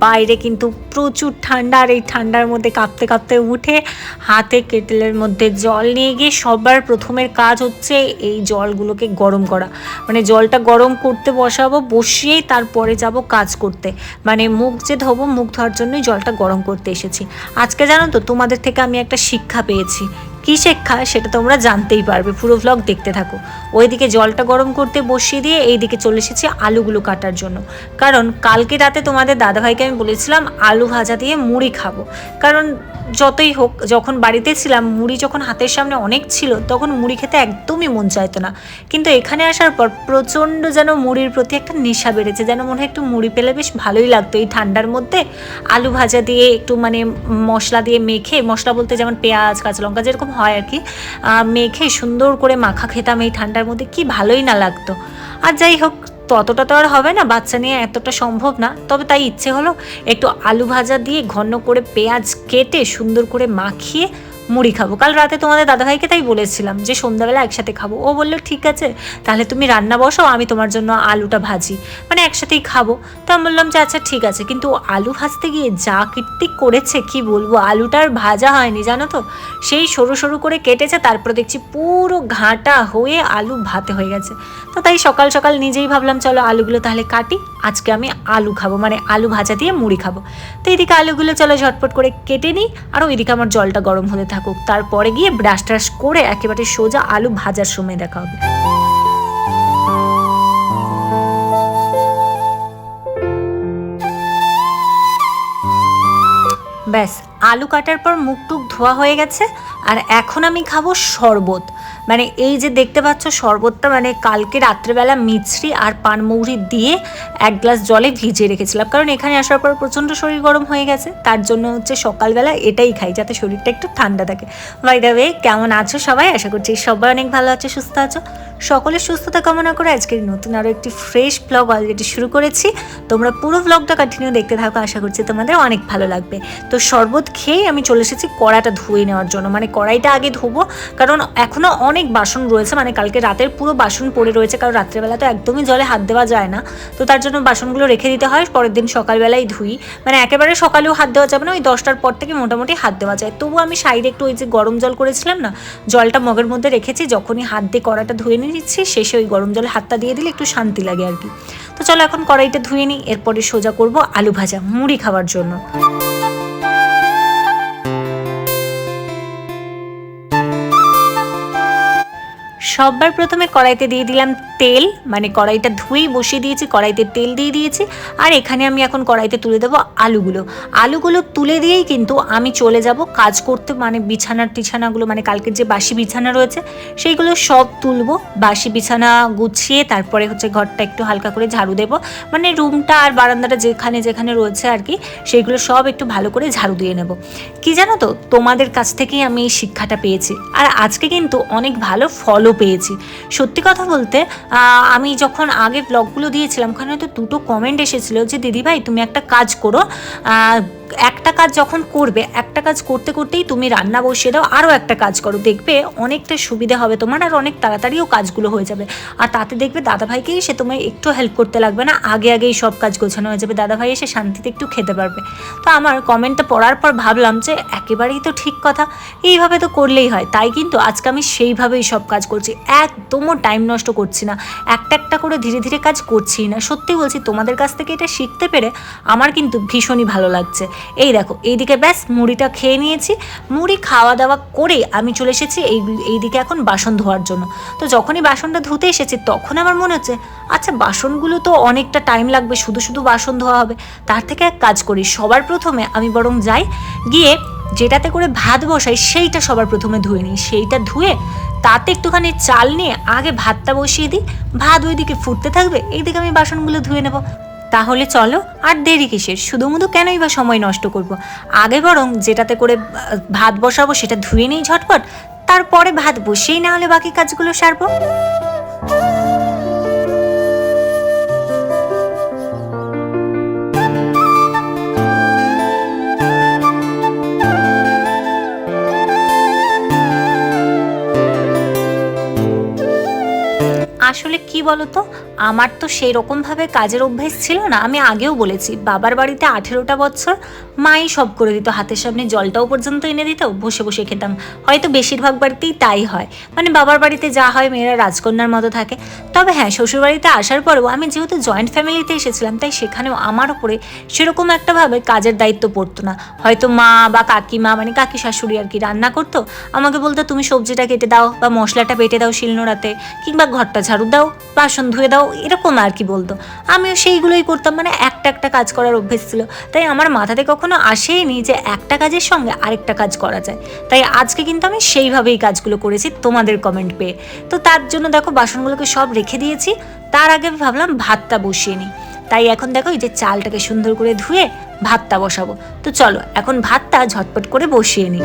বাইরে কিন্তু প্রচুর ঠান্ডা আর এই ঠান্ডার মধ্যে কাঁপতে কাঁপতে উঠে হাতে কেটেলের মধ্যে জল নিয়ে গিয়ে সবার প্রথমের কাজ হচ্ছে এই জলগুলোকে গরম করা। মানে জলটা গরম করতে বসাবো, বসিয়েই তারপরে যাব কাজ করতে। মানে মুখ যে ধোবো, মুখ ধোয়ার জন্যই জলটা গরম করতে এসেছি। আজকে জানো তো, তোমাদের থেকে আমি একটা শিক্ষা পেয়েছি। কী খায় সেটা তোমরা জানতেই পারবে। পুরো ভ্লগ দেখতে থাকো। ওইদিকে জলটা গরম করতে বসিয়ে দিয়ে এইদিকে চলে এসেছি আলুগুলো কাটার জন্য। কারণ কালকে রাতে তোমাদের দাদাভাইকে আমি বলেছিলাম আলু ভাজা দিয়ে মুড়ি খাব। কারণ যতই হোক, যখন বাড়িতে ছিলাম, মুড়ি যখন হাতের সামনে অনেক ছিল, তখন মুড়ি খেতে একদমই মন চাইতো না। কিন্তু এখানে আসার পর প্রচণ্ড যেন মুড়ির প্রতি একটা নেশা বেড়েছে, যেন মনে হয় একটু মুড়ি পেলে বেশ ভালোই লাগতো। এই ঠান্ডার মধ্যে আলু ভাজা দিয়ে একটু মানে মশলা দিয়ে মেখে, মশলা বলতে যেমন পেঁয়াজ কাঁচা লঙ্কা যেরকম হয় আর কি মেখে সুন্দর করে মাখা খেতাম এই ঠান্ডার মধ্যে, কি ভালোই না লাগতো। আর যাই হোক ততটা তো আর হবে না, বাচ্চা নিয়ে এতটা সম্ভব না। তবে তাই ইচ্ছে হলো একটু আলু ভাজা দিয়ে ঘন করে পেঁয়াজ কেটে সুন্দর করে মাখিয়ে মুড়ি খাব। কাল রাতে তোমাদের দাদাভাইকে তাই বলেছিলাম যে সন্ধ্যাবেলা একসাথে খাব। ও বলল, ঠিক আছে, তাহলে তুমি রান্না বসো, আমি তোমার জন্য আলুটা ভাজি। মানে একসাথেই খাব। তো আমি বললাম যে আচ্ছা ঠিক আছে। কিন্তু আলু ভাজতে গিয়ে যা কীর্তিক করেছে, কি বলব? আলুটার ভাজা হয়নি, জানো তো? সেই সরু সরু করে কেটেছে, তারপর দেখছি পুরো ঘাঁটা হয়ে আলু ভাতে হয়ে গেছে। তো তাই সকাল সকাল নিজেই ভাবলাম, চলো আলুগুলো তাহলে কাটি, আজকে আমি আলু খাব। মানে আলু ভাজা দিয়ে মুড়ি খাব। তো এদিকে আলুগুলো চলো ঝটপট করে কেটে নিই, আর ওইদিকে আমার জলটা গরম হতে থাকুক। তারপরে গিয়ে ব্রাশ ট্রাশ করে একেবারে সোজা আলু ভাজার সময় দেখা হবে। ব্যাস, আলু কাটার পর মুখ টুক ধোয়া হয়ে গেছে, আর এখন আমি খাব শরবত। মানে এই যে দেখতে পাচ্ছ শরবতটা মানে কালকে রাত্রেবেলা মিছরি আর পানমৌরি দিয়ে এক গ্লাস জলে ভিজিয়ে রেখেছিলাম। কারণ এখানে আসার পর প্রচণ্ড শরীর গরম হয়ে গেছে, তার জন্য হচ্ছে সকালবেলা এটাই খাই যাতে শরীরটা একটু ঠান্ডা থাকে। বাই দ্য ওয়ে কেমন আছো সবাই? আশা করছি সবাই অনেক ভালো আছে, সুস্থ আছো। সকলের সুস্থতা কামনা করে আজকের নতুন আরও একটি ফ্রেশ ব্লগ অলরেডি শুরু করেছি। তোমরা পুরো ব্লগটা কন্টিনিউ দেখতে থাকো, আশা করছি তোমাদের অনেক ভালো লাগবে। তো শরবত খেয়েই আমি চলে এসেছি কড়াটা ধুয়ে নেওয়ার জন্য। মানে কড়াইটা আগে ধোবো, কারণ এখনও অনেক বাসন রয়েছে মানে কালকে রাতের পুরো বাসন পড়ে রয়েছে, কারণ রাত্রেবেলা তো একদমই জলে হাত দেওয়া যায় না। তো তার জন্য বাসনগুলো রেখে দিতে হয়, পরের দিন সকালবেলায় ধুই। মানে একেবারে সকালেও হাত দেওয়া যাবে না, ওই দশটার পর থেকে মোটামুটি হাত দেওয়া যায়। তবু আমি সাইডে একটু ওই যে গরম জল করেছিলাম না, জলটা মগের মধ্যে রেখেছি, যখনই হাত দিয়ে কড়াটা ধুয়ে নিয়ে নিচ্ছি, শেষে ওই গরম জলে হাতটা দিয়ে দিলে একটু শান্তি লাগে আর কি। তো চলো এখন কড়াইটা ধুয়ে নিই, এরপরে সোজা করব আলু ভাজা, মুড়ি খাওয়ার জন্য। সবার প্রথমে কড়াইতে দিয়ে দিলাম তেল মানে কড়াইটা ধুয়েই বসিয়ে দিয়েছি, কড়াইতে তেল দিয়ে দিয়েছি, আর এখানে আমি এখন কড়াইতে তুলে দেবো আলুগুলো। আলুগুলো তুলে দিয়েই কিন্তু আমি চলে যাব কাজ করতে মানে বিছানার টিছানাগুলো মানে কালকের যে বাসি বিছানা রয়েছে, সেইগুলো সব তুলবো, বাসি বিছানা গুছিয়ে তারপরে হচ্ছে ঘরটা একটু হালকা করে ঝাড়ু দেবো। মানে রুমটা আর বারান্দাটা যেখানে যেখানে রয়েছে আর কি, সেইগুলো সব একটু ভালো করে ঝাড়ু দিয়ে নেব। কি জানো তো, তোমাদের কাছ থেকেই আমি এই শিক্ষাটা পেয়েছি। আর আজকে কিন্তু অনেক ভালো ফলও পেয়েছি। সত্যি কথা বলতে আমি যখন আগে ব্লগগুলো দিয়েছিলাম, ওখানে তো দুটো কমেন্ট এসেছিল যে, দিদিভাই, তুমি একটা কাজ করো একটা কাজ যখন করবে, একটা কাজ করতে করতেই তুমি রান্না বসিয়ে দাও, আরও একটা কাজ করো। দেখবে অনেকটা সুবিধা হবে তোমার আর অনেক তাড়াতাড়িও কাজগুলো হয়ে যাবে। আর তাতে দেখবে দাদাভাইকেই সে তোমায় একটু হেল্প করতে লাগবে না, আগে আগেই সব কাজ গোছানো হয়ে যাবে। দাদাভাই এসে শান্তিতে একটু খেতে পারবে। তো আমার কমেন্টটা পড়ার পর ভাবলাম যে একেবারেই তো ঠিক কথা, এইভাবে তো করলেই হয়। তাই কিন্তু আজকে আমি সেইভাবেই সব কাজ করছি। একদমও টাইম নষ্ট করছি না। একটা একটা করে ধীরে ধীরে কাজ করছি না। সত্যি বলছি, তোমাদের কাছ থেকে এটা শিখতে পেরে আমার কিন্তু ভীষণই ভালো লাগছে। এই দেখো, এইদিকে ব্যাস মুড়িটা খেয়ে নিয়েছি। মুড়ি খাওয়া দাওয়া করে আমি চলে এসেছি এই, এইদিকে এখন বাসন ধোয়ার জন্য। তো যখনই বাসনটা ধুতে এসেছি, তখন আমার মনে হচ্ছে আচ্ছা বাসনগুলো তো অনেকটা টাইম লাগবে, শুধু শুধু বাসন ধোয়া হবে। তার থেকে এক কাজ করি, সবার প্রথমে আমি বরং যাই, গিয়ে যেটাতে করে ভাত বসাই, সেইটা সবার প্রথমে ধুয়ে নিই। সেইটা ধুয়ে তাতে একটুখানি চাল নিয়ে আগে ভাতটা বসিয়ে দিই। ভাত ওইদিকে ফুটতে থাকবে, এইদিকে আমি বাসনগুলো ধুয়ে নেব। তাহলে চলো, আর দেরি কিসের? শুধু মুধু কেনই বা সময় নষ্ট করব। আগে বরং যেটাতে করে ভাত বসাবো সেটা ধুয়ে নিই ঝটপট, তারপরে ভাত বসিয়েই না হলে বাকি কাজগুলো সারবো। আসলে কি বলতো? আমার তো সেই রকমভাবে কাজের অভ্যেস ছিল না, আমি আগেও বলেছি, বাবার বাড়িতে আঠেরোটা বছর মাই সব করে দিত, হাতের সামনে জলটাও পর্যন্ত এনে দিত, বসে বসে খেতাম। হয়তো বেশিরভাগ বাড়িতেই তাই হয় মানে বাবার বাড়িতে যা হয় মেয়েরা রাজকন্যার মতো থাকে। তবে হ্যাঁ শ্বশুরবাড়িতে আসার পরেও আমি যেহেতু জয়েন্ট ফ্যামিলিতে এসেছিলাম, তাই সেখানেও আমার ওপরে সেরকম একটাভাবে কাজের দায়িত্ব পড়তো না। হয়তো মা বা কাকিমা মানে কাকি শাশুড়ি আর কি রান্না করতো, আমাকে বলতো, তুমি সবজিটা কেটে দাও বা মশলাটা বেটে দাও শিলনোড়াতে, কিংবা ঘরটা ঝাড়ু দাও, বাসন ধুয়ে দাও এরকম আর কি বলতো? আমিও সেইগুলোই করতাম মানে একটা একটা কাজ করার অভ্যেস ছিল। তাই আমার মাথাতে কখনো আসেইনি যে একটা কাজের সঙ্গে আরেকটা কাজ করা যায়। তাই আজকে কিন্তু আমি সেইভাবেই কাজগুলো করেছি তোমাদের কমেন্ট পেয়ে। তো তার জন্য দেখো বাসনগুলোকে সব রেখে দিয়েছি, তার আগে ভাবলাম ভাতটা বসিয়ে নিই। তাই এখন দেখো এই যে চালটাকে সুন্দর করে ধুয়ে ভাতটা বসাবো। তো চলো এখন ভাতটা ঝটপট করে বসিয়ে নিই।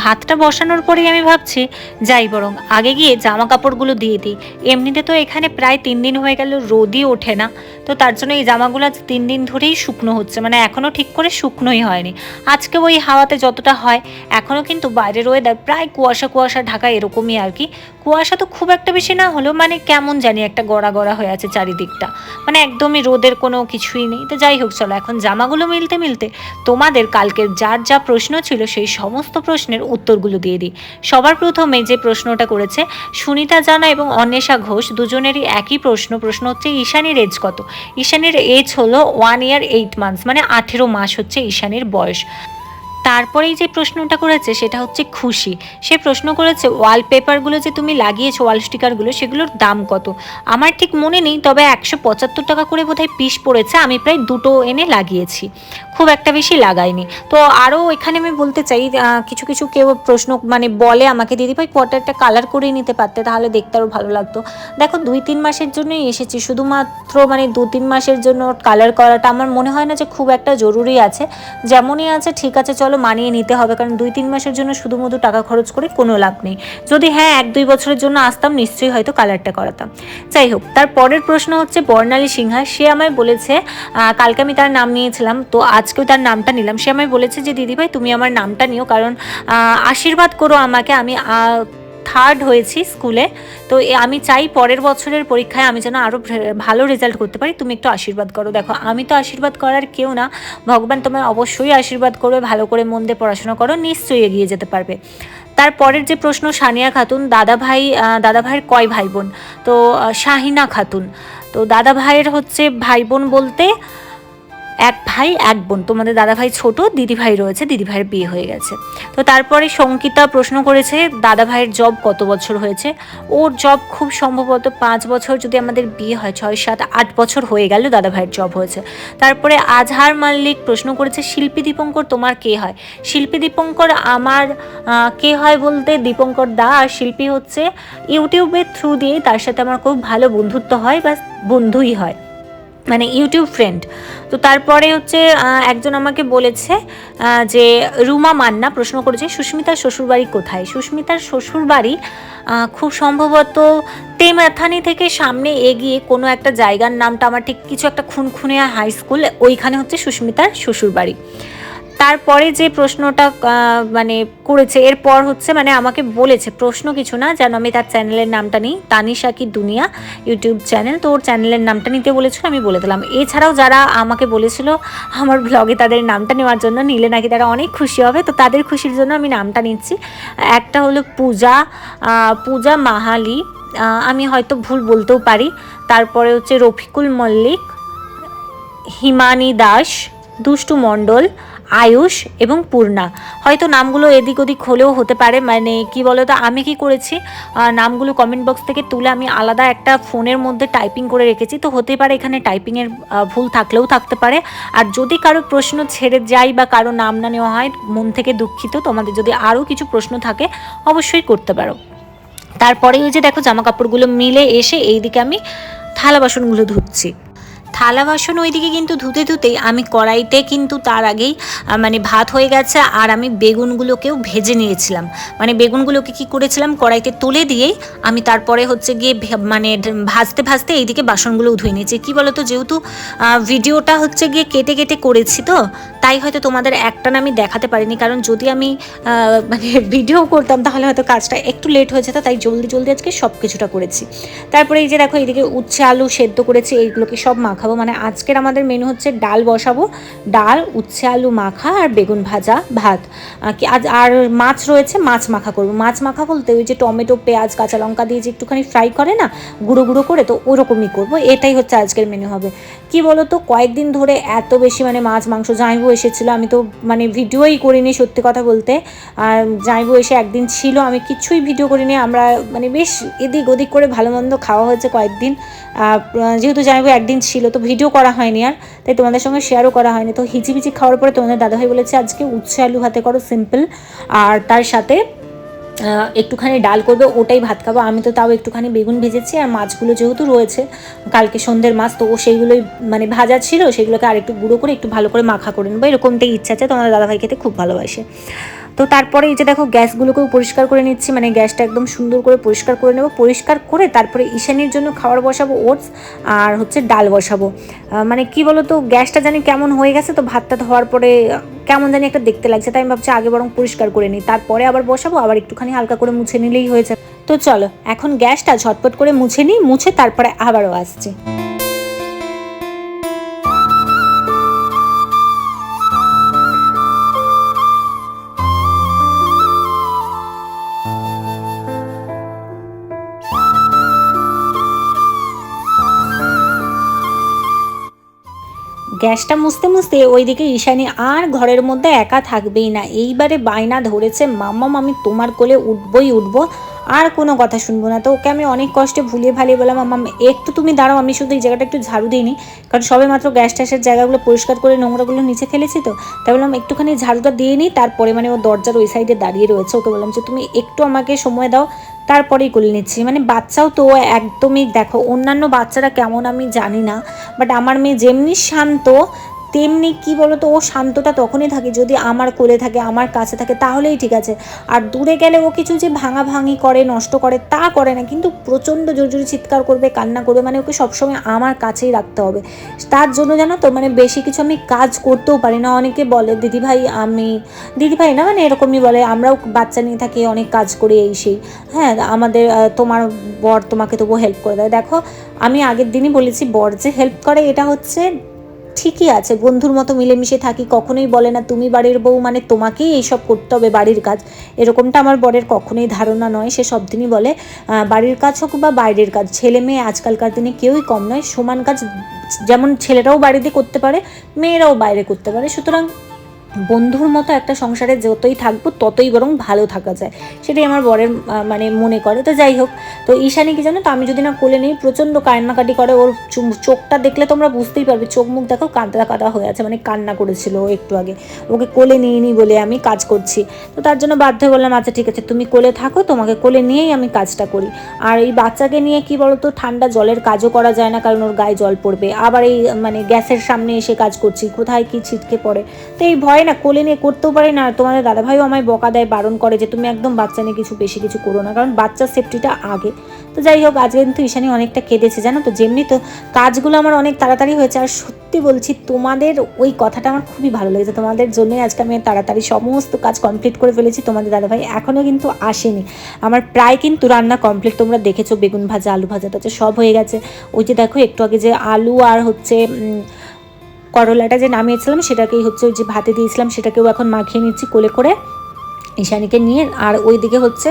ভাতটা বসানোর পরেই আমি ভাবছি, যাই বরং আগে গিয়ে জামা কাপড়গুলো দিয়ে দিই। এমনিতে তো এখানে প্রায় তিন দিন হয়ে গেল রোদই ওঠে না। তো তার জন্য এই জামাগুলো আজ তিন দিন ধরেই শুকনো হচ্ছে মানে এখনও ঠিক করে শুকনোই হয়নি। আজকে ওই হাওয়াতে যতটা হয় এখনও কিন্তু বাইরের ওয়েদার প্রায় কুয়াশা কুয়াশা ঢাকা এরকমই আর কি। কুয়াশা তো খুব একটা বেশি না হলেও মানে কেমন জানি একটা গড়া গড়া হয়ে আছে চারিদিকটা। মানে একদমই রোদের কোনো কিছুই নেই। তো যাই হোক, চলো এখন জামাগুলো মিলতে মিলতে তোমাদের কালকের যার যা প্রশ্ন ছিল সেই সমস্ত প্রশ্নের উত্তরগুলো দিয়ে দিই। সবার প্রথমে যে প্রশ্নটা করেছে, সুনিতা জানা এবং অন্বেষা ঘোষ দুজনেরই একই প্রশ্ন। প্রশ্ন হচ্ছে, ঈশানীর এজ কত? ঈশানীর এজ হলো ওয়ান ইয়ার এইট মান্থস মানে আঠেরো মাস হচ্ছে ঈশানীর বয়স। তারপরেই যে প্রশ্নটা করেছে, সেটা হচ্ছে খুশি। সে প্রশ্ন করেছে ওয়ালপেপারগুলো যে তুমি লাগিয়েছো ওয়াল স্টিকারগুলো সেগুলোর দাম কত? আমার ঠিক মনে নেই, তবে একশো পঁচাত্তর টাকা করে বোধহয় পিস পড়েছে, আমি প্রায় দুটো এনে লাগিয়েছি। খুব একটা বেশি লাগাইনি। তো আরও এখানে আমি বলতে চাই কিছু কিছু কেউ প্রশ্ন মানে বলে আমাকে, দিদি ভাই কোয়ার্টারটা কালার করেই নিতে পারতে, তাহলে দেখতে আরও ভালো লাগতো। দেখো, দুই, তিন মাসের জন্যই এসেছি, শুধুমাত্র মানে দু, তিন মাসের জন্য কালার করাটা আমার মনে হয় না যে খুব একটা জরুরি আছে। যেমনই আছে, ঠিক আছে, চলো মানিয়ে নিতে হবে, কারণ দুই তিন মাসের জন্য শুধুমাত্র টাকা খরচ করে কোনো লাভ নেই। যদি হ্যাঁ এক দুই বছরের জন্য আসতাম, নিশ্চয়ই হয়তো কালারটা করাতাম। যাই হোক, তার পরের প্রশ্ন হচ্ছে বর্ণালী সিংহা। সে আমায় বলেছে কালকে আমি তার নাম নিয়েছিলাম, তো আজকেও তার নামটা নিলাম। সে আমায় বলেছে যে, দিদিভাই, তুমি আমার নামটা নিও, কারণ আশীর্বাদ করো আমাকে, আমি থার্ড হয়েছি স্কুলে। তো আমি চাই পরের বছরের পরীক্ষায় আমি যেন আরও ভালো রেজাল্ট করতে পারি। তুমি একটু আশীর্বাদ করো। দেখো, আমি তো আশীর্বাদ করার কেউ না। ভগবান তোমায় অবশ্যই আশীর্বাদ করবে, ভালো করে মন দিয়ে পড়াশোনা করো, নিশ্চয়ই এগিয়ে যেতে পারবে। তারপরের যে প্রশ্ন, সানিয়া খাতুন, দাদা ভাই দাদা ভাইয়ের কয় ভাই বোন? তো শাহিনা খাতুন। তো দাদা ভাইয়ের হচ্ছে ভাই বোন বলতে এক ভাই, এক বোন। তোমাদের দাদা ভাই ছোট দিদি ভাই রয়েছে দিদি ভাইয়ের বিয়ে হয়ে গেছে। তো তারপরে সঙ্কিতা প্রশ্ন করেছে দাদা ভাইয়ের জব কত বছর হয়েছে? ওর জব খুব সম্ভবত পাঁচ বছর যদি আমাদের বিয়ে হয়, ছয়, সাত, আট বছর হয়ে গেল দাদা ভাইয়ের জব হয়েছে। তারপরে আজহার মাল্লিক প্রশ্ন করেছে, শিল্পী দীপঙ্কর তোমার কে হয়? শিল্পী দীপঙ্কর আমার কে হয় বলতে দীপঙ্কর দা আর শিল্পী হচ্ছে ইউটিউবের থ্রু দিয়ে তার সাথে আমার খুব ভালো বন্ধুত্ব হয় বা বন্ধুই হয়। মানে ইউটিউব ফ্রেন্ড তো তারপরে হচ্ছে একজন আমাকে বলেছে যে রুমা মান্না প্রশ্ন করেছে, সুস্মিতার শ্বশুরবাড়ি কোথায়? সুস্মিতার শ্বশুরবাড়ি খুব সম্ভবত তেমাথানি থেকে সামনে এগিয়ে কোনো একটা জায়গার নামটা আমার ঠিক কিছু একটা খুনখুনে হাই স্কুল ওইখানে হচ্ছে সুস্মিতার শ্বশুরবাড়ি। তারপরে যে প্রশ্নটা মানে করেছে, এরপর হচ্ছে মানে আমাকে বলেছে, প্রশ্ন কিছু না, যেন আমি তার চ্যানেলের নামটা নিই, তানিশা কি দুনিয়া ইউটিউব চ্যানেল। তো ওর চ্যানেলের নামটা নিতে বলেছিল, আমি বলে দিলাম। এছাড়াও যারা আমাকে বলেছিল, আমার ব্লগে তাদের নামটা নেওয়ার জন্য নিলে নাকি তারা অনেক খুশি হবে, তো তাদের খুশির জন্য আমি নামটা নিচ্ছি। একটা হলো পূজা পূজা মাহালি আমি হয়তো ভুল বলতেও পারি। তারপরে হচ্ছে রফিকুল মল্লিক, হিমানি দাস, দুষ্টু মণ্ডল আয়ুষ এবং পূর্ণা। হয়তো নামগুলো এদিক ওদিক হলেও হতে পারে মানে কি বলো তো আমি কি করেছি নামগুলো কমেন্ট বক্স থেকে তুলে আমি আলাদা একটা ফোনের মধ্যে টাইপিং করে রেখেছি। তো হতে পারে এখানে টাইপিংয়ের ভুল থাকলেও থাকতে পারে। আর যদি কারও প্রশ্ন ছেড়ে যায় বা কারও নাম না নেওয়া হয়, মন থেকে দুঃখিত, তোমাদের যদি আরও কিছু প্রশ্ন থাকে, অবশ্যই করতে পারো। তারপরে ওই যে দেখো জামা কাপড়গুলো মিলে এসে এইদিকে আমি থালা বাসনগুলো ধুচ্ছি। থালা বাসন ওইদিকে কিন্তু ধুতে ধুতেই আমি কড়াইতে কিন্তু তার আগেই মানে ভাত হয়ে গেছে আর আমি বেগুনগুলোকেও ভেজে নিয়েছিলাম। মানে বেগুনগুলোকে কি করেছিলাম, কড়াইতে তুলে দিয়েই আমি তারপরে হচ্ছে গিয়ে মানে ভাজতে ভাজতে এইদিকে বাসনগুলোও ধুয়ে নিয়েছি। কী বলো তো যেহেতু ভিডিওটা হচ্ছে গিয়ে কেটে কেটে করেছি তো, তাই হয়তো তোমাদের একটা আমি দেখাতে পারিনি। কারণ যদি আমি মানে ভিডিও করতাম তাহলে হয়তো কাজটা একটু লেট হয়ে যেত, তাই জলদি জলদি আজকে সব কিছুটা করেছি। তারপরে এই যে দেখো এইদিকে উচ্ছে আলু সেদ্ধ করেছি, এইগুলোকে সব মাখাবো মানে আজকের আমাদের মেনু হচ্ছে ডাল বসাবো। ডাল, উচ্ছে আলু মাখা আর বেগুন ভাজা ভাত। কি আজ আর মাছ রয়েছে, মাছ মাখা করব। মাছ মাখা বলতে ওই যে টমেটো, পেঁয়াজ, কাঁচা লঙ্কা দিয়ে যে একটুখানি ফ্রাই করে না, গুঁড়ো গুঁড়ো করে তো ওরকমই করব। এটাই হচ্ছে আজকের মেনু হবে। কি বলো তো কয়েকদিন ধরে এত বেশি মানে মাছ, মাংস জামাইবু এসেছিল। আমি তো মানে ভিডিওই করিনি সত্যি কথা বলতে। আর জামাইবু এসে একদিন ছিল, আমি কিছুই ভিডিও করিনি। আমরা মানে বেশ এদিক ওদিক করে ভালো মন্দ খাওয়া হয়েছে কয়েকদিন। যেহেতু জামাইবু একদিন ছিল, তো ভিডিও করা হয়নি আর, তাই তোমাদের সঙ্গে শেয়ারও করা হয়নি। তো হিচিবিচি খাওয়ার পরে তোমাদের দাদাভাই বলেছে, আজকে উচ্ছে আলু ভাতে করো সিম্পল আর তার সাথে একটুখানি ডাল করবে, ওটাই ভাত খাব। আমি তো তাও একটুখানি বেগুন ভেজেছি, আর মাছগুলো যেহেতু রয়েছে, কালকে সন্ধ্যের মাছ, তো ও সেইগুলোই মানে ভাজা ছিল, সেগুলোকে আর একটু গুঁড়ো করে, একটু ভালো করে মাখা করে নেব। এরকমটাই ইচ্ছা আছে, তোমাদের দাদাভাই খেতে খুব ভালোবাসে। তো তারপরে এই যে দেখো গ্যাসগুলোকেও পরিষ্কার করে নিচ্ছি মানে গ্যাসটা একদম সুন্দর করে পরিষ্কার করে নেব। পরিষ্কার করে তারপরে ঈশানির জন্য খাবার বসাবো, ওটস আর হচ্ছে ডাল বসাবো। মানে কি বলো তো গ্যাসটা জানি কেমন হয়ে গেছে, তো ভাতটা ধোয়ার পরে কেমন জানি একটা দেখতে লাগছে, তাই আমি ভাবছি আগে বরং পরিষ্কার করে নিই। তারপরে আবার বসাবো, আবার একটুখানি হালকা করে মুছে নিলেই হয়েছে তো চলো, এখন গ্যাসটা ঝটপট করে মুছে নিই, মুছে তারপরে আবারও আসছি। গ্যাসটা মুছতে মুছতে ওইদিকে ঈশানী আর ঘরের মধ্যে একা থাকবেই না। এইবারে বায়না ধরেছে মাম্মাম আমি তোমার কোলে উঠবই উঠবো। আর কোনো কথা শুনব না। তো ওকে আমি অনেক কষ্টে ভুলিয়ে ভালিয়ে বললাম মাম্মাম একটু তুমি দাঁড়াও, আমি শুধু এই জায়গাটা একটু ঝাড়ু দিইনি কারণ সবে মাত্র গ্যাস ট্যাসের জায়গাগুলো পরিষ্কার করে নোংরাগুলো নিচে ফেলেছি তো। তাই বললাম, একটুখানি ঝাড়ুটা দিয়ে নিই, তারপরে মানে ও দরজার ওই সাইডে দাঁড়িয়ে রয়েছে। ওকে বললাম, যে তুমি একটু আমাকে সময় দাও, তারপরেই করে নিচ্ছি। মানে বাচ্চাও তো একদমই, দেখো, অন্যান্য বাচ্চারা কেমন আমি জানি না বাট আমার মেয়ে যেমনি শান্ত তেমনি কি বলতো, ও শান্তটা তখনই থাকে যদি আমার কোলে থাকে, আমার কাছে থাকে, তাহলেই ঠিক আছে। আর দূরে গেলে ও কিছু যে ভাঙা ভাঙি করে, নষ্ট করে, তা করে না। কিন্তু প্রচণ্ড জোর জোরে চিৎকার করবে, কান্না করবে মানে ওকে সবসময় আমার কাছেই রাখতে হবে। তার জন্য জানো তো মানে বেশি কিছু আমি কাজ করতেও পারি না। অনেকে বলে, দিদিভাই, আমি দিদিভাই না মানে এরকমই বলে, আমরাও বাচ্চা নিয়ে থাকি, অনেক কাজ করি, এই সেই। হ্যাঁ আমাদের তোমার বর তোমাকে তবুও হেল্প করে দেয়। দেখো, আমি আগের দিনই বলেছি, বর যে হেল্প করে, এটা হচ্ছে ঠিকই আছে, বন্ধুর মতো মিলেমিশে থাকি, কখনোই বলে না, তুমি বাড়ির বউ মানে তোমাকেই এইসব করতে হবে বাড়ির কাজ। এরকমটা আমার বরের কখনোই ধারণা নয়, সে সব দিনই বলে বাড়ির কাজ হোক বা বাইরের কাজ, ছেলে মেয়ে আজকালকার দিনে কেউই কম নয়, সমান কাজ, যেমন ছেলেরাও বাড়িতে করতে পারে, মেয়েরাও বাইরে করতে পারে, সুতরাং বন্ধুর মতো একটা সংসারে যতই থাকব, ততই বরং ভালো থাকা যায়। সেটাই আমার বরের মানে মনে করে। তো যাই হোক, তো ঈশানী কি জানো তো, আমি যদি না কোলে নিই, প্রচণ্ড কান্নাকাটি করে। ওর চোখটা দেখলে তোমরা বুঝতেই পারবে, চোখ মুখ দেখো কাঁদা কাদা হয়ে আছে মানে কান্না করেছিল একটু আগে। ওকে কোলে নিয়ে নি বলে আমি কাজ করছি। তো তার জন্য বাধ্য বললাম আচ্ছা ঠিক আছে, তুমি কোলে থাকো, তোমাকে কোলে নিয়েই আমি কাজটা করি। আর এই বাচ্চাকে নিয়ে কি বলতো, ঠান্ডা জলের কাজও করা যায় না, কারণ ওর গায়ে জল পড়বে। আবার এই মানে গ্যাসের সামনে এসে কাজ করছি, কোথায় কি ছিটকে পড়ে। তো এই ভয় না, কোলে নিয়ে করতেও পারি না। আর তোমাদের দাদাভাইও আমায় বকা দেয়, বারণ করে যে তুমি একদম বাচ্চা নিয়ে কিছু বেশি কিছু করো না, কারণ বাচ্চার সেফটিটা আগে। তো যাই হোক, আজকে কিন্তু ঈশানি অনেকটা কেঁদেছে, জানো তো? যেমনি তো কাজগুলো আমার অনেক তাড়াতাড়ি হয়েছে। আর সত্যি বলছি, তোমাদের ওই কথাটা আমার খুবই ভালো লেগেছে। তোমাদের জন্যই আজকে আমি তাড়াতাড়ি সমস্ত কাজ কমপ্লিট করে ফেলেছি। তোমাদের দাদাভাই এখনও কিন্তু আসেনি। আমার প্রায় কিন্তু রান্না কমপ্লিট তোমরা দেখেছ, বেগুন ভাজা, আলু ভাজা টাজা সব হয়ে গেছে। ওই যে দেখো, একটু আগে যে আলু আর হচ্ছে করলাটা যে নামিয়েছিলাম, সেটাকেই হচ্ছে ওই যে ভাতে দিয়েছিলাম, সেটাকেও এখন মাখিয়ে নিচ্ছি কোলে করে ঈশানীকে নিয়ে। আর ওইদিকে হচ্ছে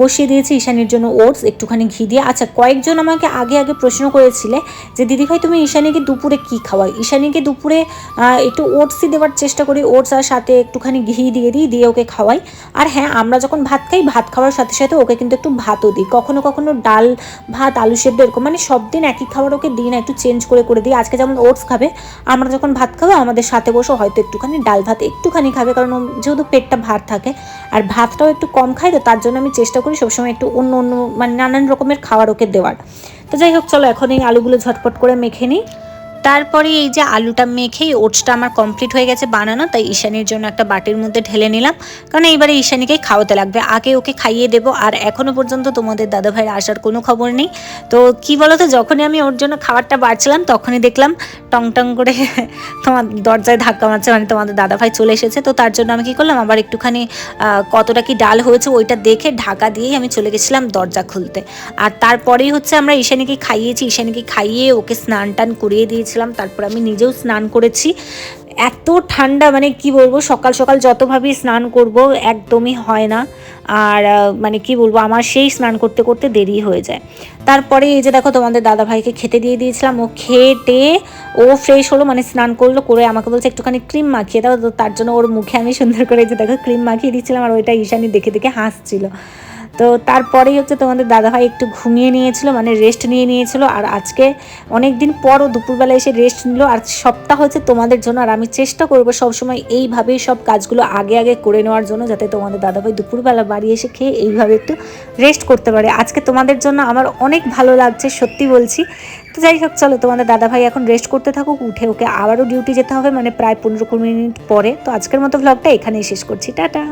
বসিয়ে দিয়েছি ঈশানীর জন্য ওটস, একটুখানি ঘি দিয়ে। আচ্ছা কয়েকজন আমাকে আগে আগে প্রশ্ন করেছিলে যে দিদিভাই তুমি ঈশানীকে দুপুরে কি খাওয়াই ঈশানীকে দুপুরে একটু ওটসই দেওয়ার চেষ্টা করি, ওটস আর সাথে একটুখানি ঘি দিয়ে দিই, দিয়ে ওকে খাওয়াই। আর হ্যাঁ আমরা যখন ভাত খাই, ভাত খাওয়ার সাথে সাথে ওকে কিন্তু একটু ভাতও দিই। কখনো কখনো ডাল, ভাত, আলু সেদ্ধ এরকম মানে সব দিন একই খাবার ওকে দিই না, একটু চেঞ্জ করে করে দিই। আজকে যেমন ওটস খাবে, আমরা যখন ভাত খাব, আমাদের সাথে বসে হয়তো একটুখানি ডাল ভাত একটুখানি খাবে, কারণ যেহেতু পেটটা ভাত থাকে, আর ভাতটাও একটু কম খাই তো তার জন্য আমি চেষ্টা করি সবসময় একটু অন্য অন্য মানে নানান রকমের খাবার ওকে দেওয়ার। তো যাই হোক, চলো এখন এই আলুগুলো ঝটপট করে মেখে নিই। তারপরে এই যে আলুটা মেখেই ওটসটা আমার কমপ্লিট হয়ে গেছে বানানো, তাই ঈশানির জন্য একটা বাটির মধ্যে ঢেলে নিলাম। কারণ এইবারে ঈশানীকে খাওয়াতে লাগবে। আগে ওকে খাইয়ে দেবো, আর এখনও পর্যন্ত তোমাদের দাদাভাইয়ের আসার কোনো খবর নেই। তো কি বলো তো যখনই আমি ওর জন্য খাবারটা বাড়ছিলাম, তখনই দেখলাম টং টং করে তোমার দরজায় ধাক্কা মারছে মানে তোমাদের দাদাভাই চলে এসেছে। তো তার জন্য আমি কি করলাম, আবার একটুখানি কতটা কি ডাল হয়েছে ওইটা দেখে ঢাকা দিয়েই আমি চলে গেছিলাম দরজা খুলতে। আর তারপরেই হচ্ছে আমরা ঈশানীকে খাইয়েছি। ঈশানীকে খাইয়ে ওকে স্নান টান করিয়ে দিয়েছিলাম তারপর আমি নিজেও স্নান করেছি। এত ঠান্ডা মানে কি বলব, সকাল সকাল যতভাবেই স্নান করব, একদমই হয় না। আর মানে কি বলব, আমার সেই স্নান করতে করতে দেরি হয়ে যায়। তারপরে এই যে দেখো, তোমাদের দাদা ভাইকে খেতে দিয়ে দিয়েছিলাম। ও খেটে, ও ফ্রেশ হলো মানে স্নান করল, করে আমাকে বলছে, একটুখানি ক্রিম মাখিয়ে দাও। তো তার জন্য ওর মুখে আমি সুন্দর করে যে দেখো ক্রিম মাখিয়ে দিচ্ছিলাম, আর ওইটা ঈশানি দেখে দেখে হাসছিল। তো তারপরেই হচ্ছে তোমাদের দাদাভাই একটু ঘুমিয়ে নিয়েছিল মানে রেস্ট নিয়ে নিয়েছিল, আর আজকে অনেক দিন পরও দুপুরবেলা এসে রেস্ট নিল, আর সপ্তাহ হচ্ছে তোমাদের জন্য, আর আমি চেষ্টা করব সবসময় এইভাবেই সব কাজগুলো আগে আগে করে নেওয়ার জন্য, যাতে তোমাদের দাদাভাই দুপুরবেলা বাড়ি এসে খেয়ে এইভাবে একটু রেস্ট করতে পারে। আজকে তোমাদের জন্য আমার অনেক ভালো লাগছে, সত্যি বলছি। তো যাই হোক, চলো তোমাদের দাদাভাই এখন রেস্ট করতে থাকুক, উঠে ওকে আবারও ডিউটি যেতে হবে মানে প্রায় পনেরো কুড়ি মিনিট পরে। তো আজকের মতো ভ্লগটা এখানেই শেষ করছি, টাটা।